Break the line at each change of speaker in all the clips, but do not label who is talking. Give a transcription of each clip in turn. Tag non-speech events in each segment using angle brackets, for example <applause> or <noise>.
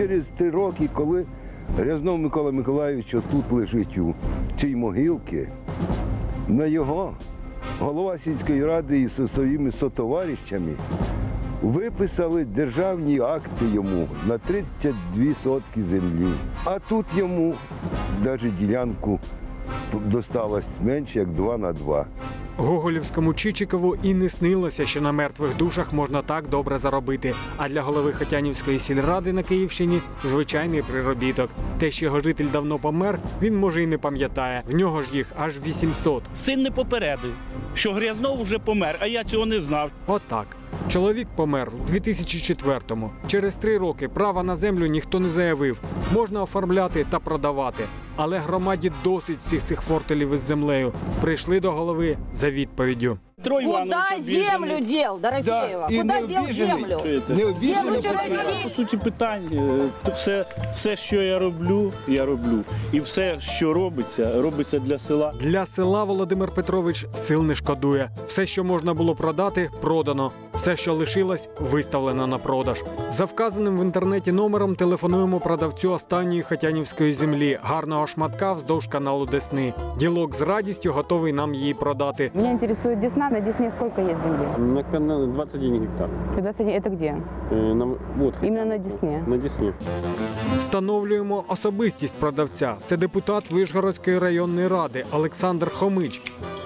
через три роки, коли Рязнов Микола Миколаївич тут лежить у цій могилці, на його голова сільської ради із своїми сотоварищами виписали державні акти йому на 32 сотки землі. А тут йому навіть ділянку досталось менше, як 2 на 2.
Гоголівському Чичикову і не снилося, що на мертвих душах можна так добре заробити. А для голови Хотянівської сільради на Київщині звичайний приробіток. Те, що його житель давно помер, він може і не пам'ятає. В нього ж їх аж 800.
Син не попередив, що Грязнов вже помер, а я цього не знав.
Отак. Чоловік помер у 2004-му. Через три роки права на землю ніхто не заявив. Можна оформляти та продавати. Але громаді досить всіх цих фортелів із землею. Прийшли до голови за відповіддю.
Петро Іванович
Куда
обіжений.
землю дел, Дорофеева? Куда
не
дел
обіжений.
землю?
Чуєте?
Не обіжено,
Землю чоловіки.
По суті питань, е, то все, все, що я роблю, я роблю. І все, що робиться, робиться для села.
Для села Володимир Петрович сил не шкодує. Все, що можна було продати, продано. Все, що лишилось, виставлено на продаж. За вказаним в інтернеті номером телефонуємо продавцю останньої хатянівської землі, гарного шматка вздовж каналу Десни. Ділок з радістю готовий нам її продати.
Меня интересует Десна На Десне сколько есть земли?
На канале 21 гектар.
Ты 21 Это где?
Э, на- вот,
Именно на Десне.
на Десне.
Встановлюємо особистість продавця. Це депутат Вишгородської районної ради Олександр Хомич.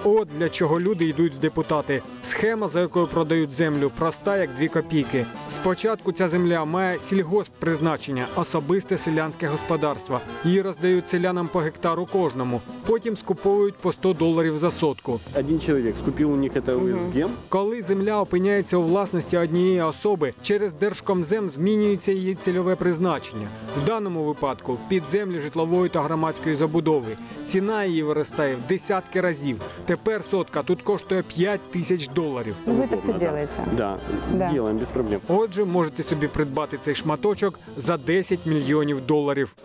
От для чого люди йдуть в депутати. Схема, за якою продають землю, проста як дві копійки. Спочатку ця земля має сільгосп призначення, особисте селянське господарство. Її роздають селянам по гектару кожному. Потім скуповують по 100 доларів за сотку.
Один человек скупил у них это УСГ.
Коли земля опиняється у власності однієї особи, через Держкомзем змінюється її цільове призначення. В даному випадку під землі житлової та громадської забудови. Ціна її виростає в десятки разів. Тепер сотка тут коштує 5 тисяч доларів.
Ну, Вы это все делаете.
Да,
Да.
делаем без проблем.
Отже, можете собі придбати цей шматочок за 10 мільйонів доларів.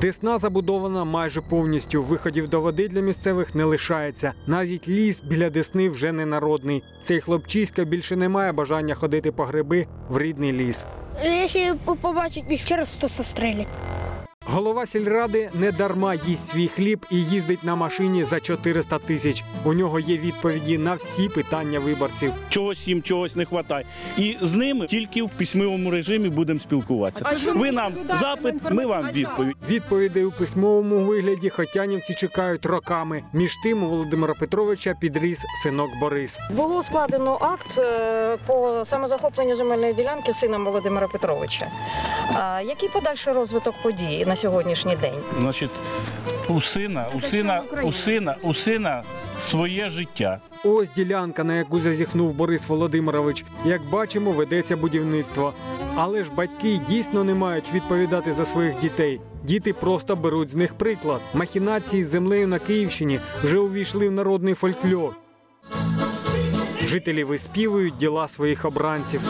Десна забудована майже повністю. Виходів до води для місцевих не лишається. Навіть ліс біля Десни вже не народний. Цей хлопчиська більше не має бажання ходити по гриби в рідний ліс.
Якщо побачить ще раз, то застрелять.
Голова сільради не дарма їсть свій хліб і їздить на машині за 400 тисяч. У нього є відповіді на всі питання виборців.
Чогось їм чогось не вистачає. І з ними тільки в письмовому режимі будемо спілкуватися. Ви нам запит, ми вам відповідь.
Відповідей у письмовому вигляді хотянівці чекають роками. Між тим у Володимира Петровича підріс синок Борис.
Було складено акт е, по самозахопленню земельної ділянки сином Володимира Петровича. Який подальший розвиток подій на сьогоднішній день?
Значить, у сина, у сина, у сина, у сина своє життя.
Ось ділянка, на яку зазіхнув Борис Володимирович. Як бачимо, ведеться будівництво. Але ж батьки дійсно не мають відповідати за своїх дітей. Діти просто беруть з них приклад. Махінації з землею на Київщині вже увійшли в народний фольклор. Жителі виспівують діла своїх обранців.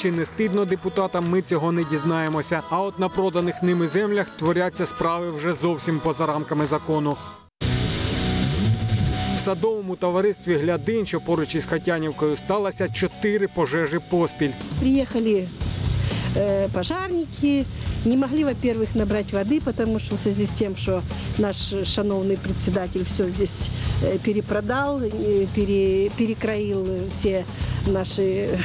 чи не стидно депутатам, ми цього не дізнаємося. А от на проданих ними землях творяться справи вже зовсім поза рамками закону. В садовому товаристві Глядин, що поруч із Хатянівкою, сталося чотири пожежі поспіль.
Приехали э, пожарники, не могли, во-первых, набрать воды, потому что в связи с тем, что наш шановный председатель все здесь э, перепродал, э, пере- перекроил все наши э,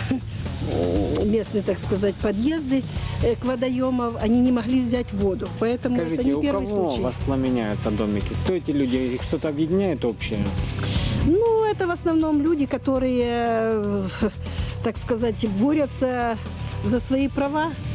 местные, так сказать, подъезды э, к водоемам, они не могли взять воду. Поэтому это
Скажите,
не
у
первый
кого
случай.
воспламеняются домики? Кто эти люди? Их что-то объединяет общее?
Ну, это в основном люди, которые, э, <laughs> так сказать, борются за свои права, э,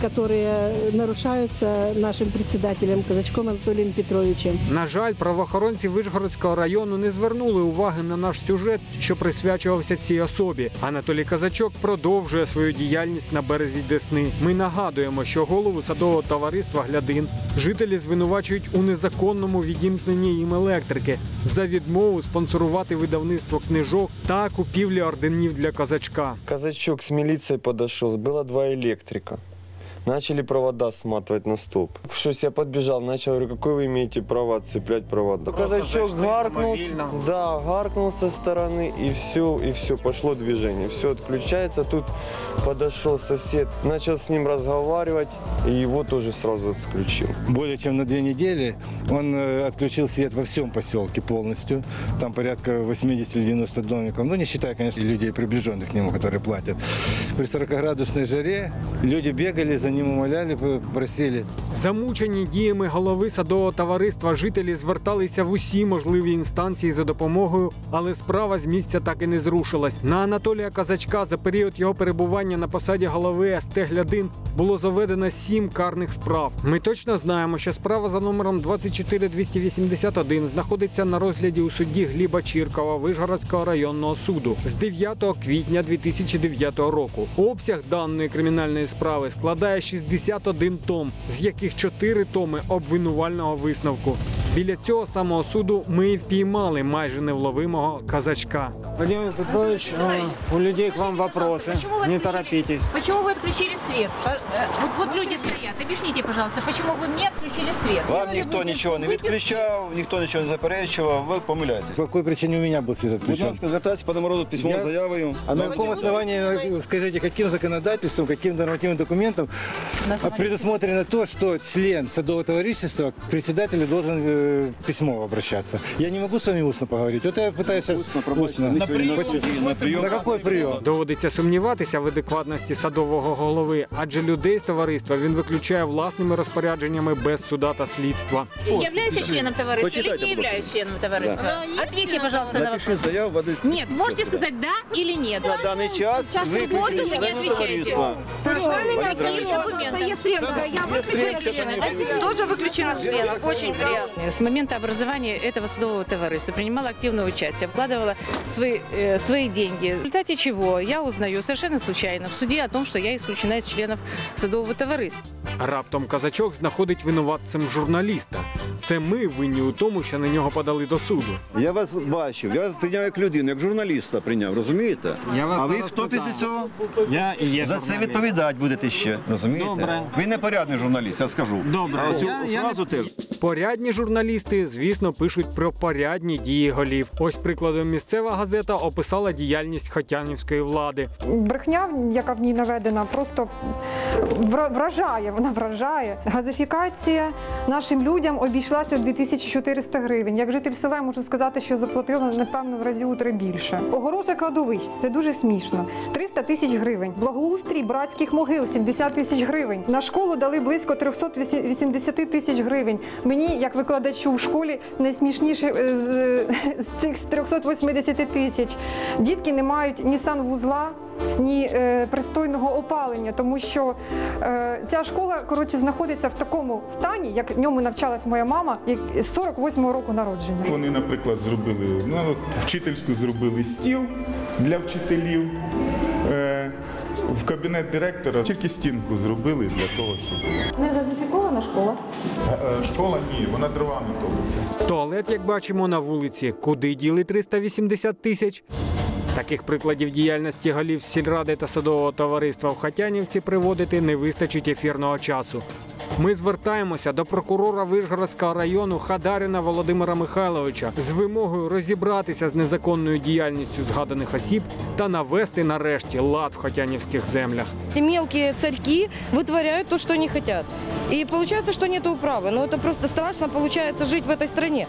которые нарушаются нашим председателем Казачком Анатолием Петровичем.
На жаль, правоохоронці Вишгородського району не звернули уваги на наш сюжет, що присвячувався цій особі. Анатолій Казачок продовжує свою діяльність на березі Десни. Ми нагадуємо, що голову садового товариства Глядин жителі звинувачують у незаконному відімкненні їм електрики за відмову спонсорувати видавництво книжок та купівлі орденів для казачка.
Казачок с милицией подошел, было два электрика. Начали провода сматывать на стоп. Щось я подбежал, начал, говорю, какое вы имеете право отцеплять провода? Казачок гаркнул, с- да, гаркнул со стороны, и все, и все, пошло движение. Все отключается, тут подошел сосед, начал с ним разговаривать, и его тоже сразу отключил.
Более чем на две недели он э, отключил свет во всем поселке полностью. Там порядка 80 или 90 домиков. Ну, не считая, конечно, людей, приближенных к нему, которые платят. При 40-градусной жаре люди бегали, за ним умоляли, просили.
Замучені діями голови садового товариства жителі зверталися в усі можливі інстанції за допомогою, але справа з місця так і не зрушилась. На Анатолія Казачка за період його перебування на посаді голови СТ Глядин було заведено сім карних справ. Ми точно знаємо, що справа за номером 24281 знаходиться на розгляді у суді Гліба Чіркова Вишгородського районного суду з 9 квітня 2009 року. Обсяг даної кримінальної справи складає 61 том, з яких 4 томи обвинувального висновку. Біля цього самого суду ми і впіймали майже невловимого казачка.
Владимир Петрович, э, у людей к вам вопросы.
Почему вы
Не
отключили-
торопитесь.
Почему вы отключили свет? По- э, Вот, вот люди стоят. Объясните, пожалуйста, почему вы мне отключили свет?
Вам
Сделали
ніхто
вы
нічого не
выписки.
відключав, ніхто нічого не заперечував, ви помиляєтесь.
По какой причине у меня был свет
Будь
отключен?
ласка, звертайтеся по номеру письмовою
Я-
заявою.
А на каком основании, э, скажите, каким законодательством, каким нормативным документом
На
а,
основании-
предусмотрено то, что член садового товарищества к председателю должен э, письмово обращаться? Я не могу с вами устно поговорить. Вот я пытаюсь сейчас устно.
На прийом, на прийом.
На какой прием?
Доводиться сумніватися в адекватності садового голови, адже людей з товариства він виключає власними розпорядженнями без суда та слідства.
Являюсь членом товариства
Почитайте,
или не
будь ласка.
являюсь членом товариства? Ответьте, пожалуйста, на вопрос.
Напиши заяву, води.
Нет, можете сказать да или нет.
На даний час
Час
ви
субботу вы не
членом
отвечаете.
товариства.
Каким документом?
Естремская, я выключена членом. Тоже выключена членом. Очень приятно.
С момента образования этого садового товариства принимала активное участие, вкладывала свои, э, свои деньги. В результате чего я узнаю совершенно случайно в суде о том, что я исключена из членов садового товариства.
Раптом казачок знаходить винуватцем журналіста. Це ми винні у тому, що на нього подали до суду.
Я вас бачив, я вас прийняв як людину, як журналіста прийняв, розумієте?
Я вас
А ви
зараз
хто
питав.
після цього?
Я і є
За це
журналіст.
відповідати будете ще, розумієте?
Добре.
Ви непорядний журналіст, я скажу.
Добре.
А цю
Я- я
фразу теж.
Порядні журналісти, звісно, пишуть про порядні дії голів. Ось прикладом місцева газета описала діяльність хотянівської влади.
Брехня, яка в ній наведена, просто вражає. Вона вражає. Газифікація нашим людям обійшлася в 2400 гривень. Як житель села я можу сказати, що заплатила напевно в разі утри більше. Огорожа кладовищ це дуже смішно. 300 тисяч гривень. Благоустрій братських могил 70 тисяч гривень. На школу дали близько 380 тисяч гривень. Мені, як викладачу в школі, найсмішніше е, з- <laughs> з цих 380 тисяч. Дітки не мають ні санвузла, ні е, пристойного опалення, тому що е, ця школа коротше знаходиться в такому стані, як в ньому навчалась моя мама, як з 48-го року народження.
Вони, наприклад, зробили ну, от вчительську зробили стіл для вчителів. Е, в кабінет директора тільки стінку зробили для того, щоб
школа.
Е, е, школа ні, вона дровами топиться.
Туалет, як бачимо на вулиці, куди діли 380 тисяч. Таких прикладів діяльності голів сільради та садового товариства в Хатянівці приводити не вистачить ефірного часу. Ми звертаємося до прокурора Вишгородського району Хадарина Володимира Михайловича з вимогою розібратися з незаконною діяльністю згаданих осіб та навести нарешті лад в хатянівських землях.
Эти мелкие царьки вытворяют то, что они хотят. И получается, что нет управы. Но это просто страшно получается жить в этой стране.